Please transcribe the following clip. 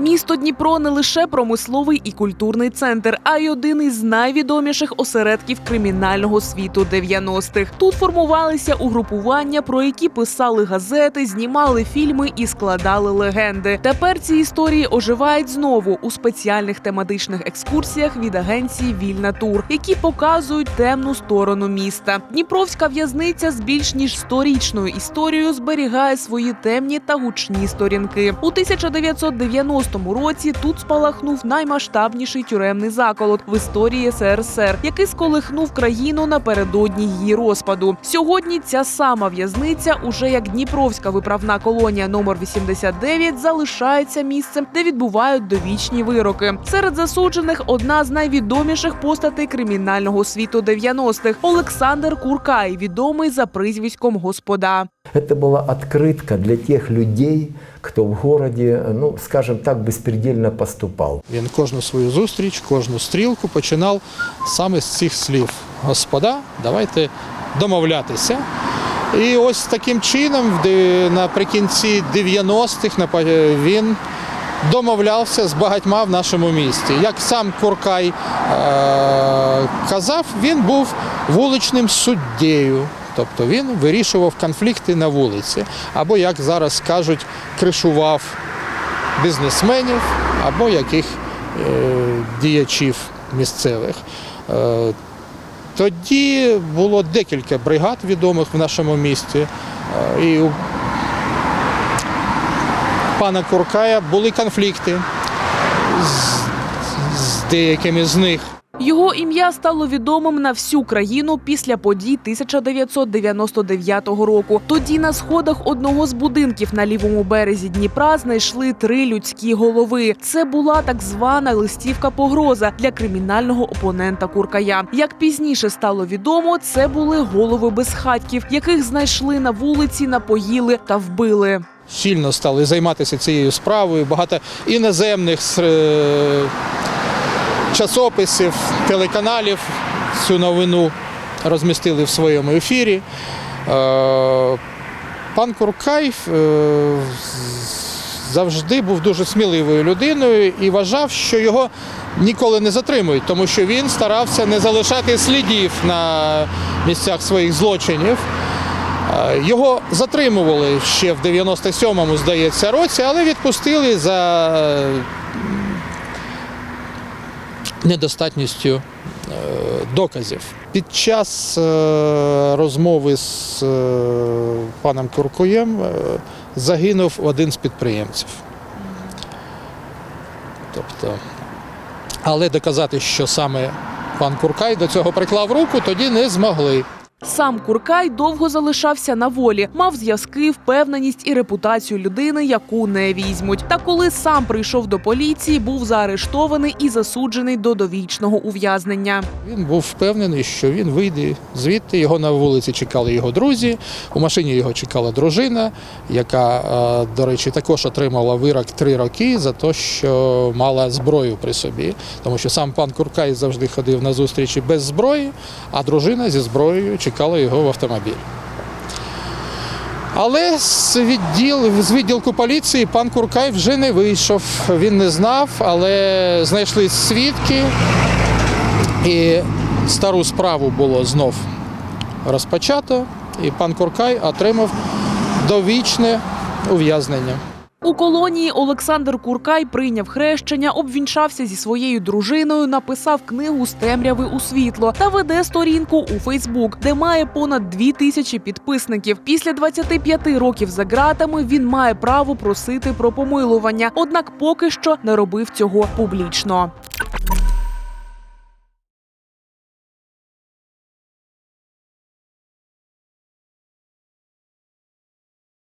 Місто Дніпро не лише промисловий і культурний центр, а й один із найвідоміших осередків кримінального світу 90-х. Тут формувалися угрупування, про які писали газети, знімали фільми і складали легенди. Тепер ці історії оживають знову у спеціальних тематичних екскурсіях від агенції Вільна тур, які показують темну сторону міста. Дніпровська в'язниця з більш ніж сторічною історією зберігає свої темні та гучні сторінки. У 1990 році тут спалахнув наймасштабніший тюремний заколот в історії СРСР, який сколихнув країну напередодні її розпаду. Сьогодні ця сама в'язниця, уже як Дніпровська виправна колонія номер 89, залишається місцем, де відбувають довічні вироки. Серед засуджених одна з найвідоміших постатей кримінального світу 90-х – Олександр Куркай, відомий за прізвиськом господа. Это была открытка для тех людей, кто в городе, ну, скажем так, беспредельно поступал. Він кожну свою зустріч, кожну стрілку починав саме з цих слів: Господа, давайте домовлятися. І ось таким чином, де наприкінці 90-х напа- він домовлявся з багатьма в нашому місті. Як сам Куркай е- казав, він був вуличним суддєю. Тобто він вирішував конфлікти на вулиці, або, як зараз кажуть, кришував бізнесменів або яких е, діячів місцевих. Е, тоді було декілька бригад відомих в нашому місті. Е, і у пана Куркая були конфлікти з, з деякими з них. Його ім'я стало відомим на всю країну після подій 1999 року. Тоді на сходах одного з будинків на лівому березі Дніпра знайшли три людські голови. Це була так звана листівка погроза для кримінального опонента Куркая. Як пізніше стало відомо, це були голови безхатьків, яких знайшли на вулиці, напоїли та вбили. Сильно стали займатися цією справою. Багато іноземних е, часописів, телеканалів цю новину розмістили в своєму ефірі. Е, Пан Куркай е, завжди був дуже сміливою людиною і вважав, що його ніколи не затримують, тому що він старався не залишати слідів на місцях своїх злочинів. Е, Його затримували ще в 97-му, здається, році, але відпустили за недостатністю е, доказів. Під час е, розмови з е, паном Куркуєм загинув один з підприємців. Тобто, але доказати, що саме пан Куркай до цього приклав руку, тоді не змогли. Сам Куркай довго залишався на волі, мав зв'язки, впевненість і репутацію людини, яку не візьмуть. Та коли сам прийшов до поліції, був заарештований і засуджений до довічного ув'язнення. Він був впевнений, що він вийде звідти. Його на вулиці чекали його друзі. У машині його чекала дружина, яка, е, до речі, також отримала вирок три роки за те, що мала зброю при собі. Тому що сам пан Куркай завжди ходив на зустрічі без зброї, а дружина зі зброєю чекала його в автомобіль. Але з, відділ, з відділку поліції пан Куркай вже не вийшов. Він не знав, але знайшли свідки. І стару справу було знов розпочато, і пан Куркай отримав довічне ув'язнення. У колонії Олександр Куркай прийняв хрещення, обвінчався зі своєю дружиною, написав книгу з темряви у світло та веде сторінку у Фейсбук, де має понад дві тисячі підписників. Після 25 років за ґратами він має право просити про помилування, однак поки що не робив цього публічно.